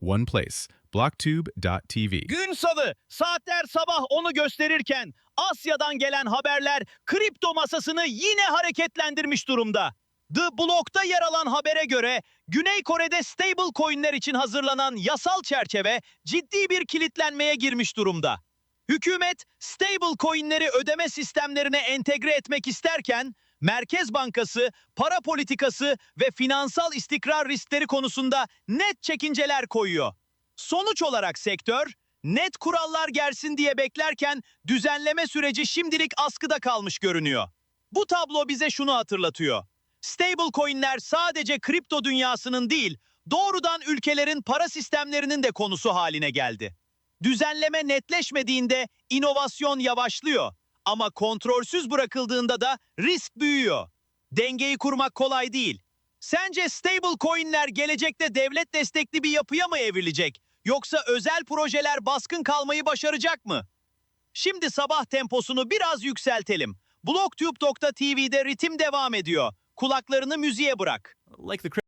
one place. Blocktube.tv. Gün salı saatler sabah onu gösterirken Asya'dan gelen haberler kripto masasını yine hareketlendirmiş durumda. The Block'ta yer alan habere göre Güney Kore'de stable coin'ler için hazırlanan yasal çerçeve ciddi bir kilitlenmeye girmiş durumda. Hükümet stable coin'leri ödeme sistemlerine entegre etmek isterken Merkez Bankası, para politikası ve finansal istikrar riskleri konusunda net çekinceler koyuyor. Sonuç olarak sektör, net kurallar gelsin diye beklerken düzenleme süreci şimdilik askıda kalmış görünüyor. Bu tablo bize şunu hatırlatıyor. Stablecoin'ler sadece kripto dünyasının değil, doğrudan ülkelerin para sistemlerinin de konusu haline geldi. Düzenleme netleşmediğinde inovasyon yavaşlıyor ama kontrolsüz bırakıldığında da risk büyüyor. Dengeyi kurmak kolay değil. Sence stablecoin'ler gelecekte devlet destekli bir yapıya mı evrilecek? Yoksa özel projeler baskın kalmayı başaracak mı? Şimdi sabah temposunu biraz yükseltelim. Blocktube.tv'de ritim devam ediyor. Kulaklarını müziğe bırak. Like the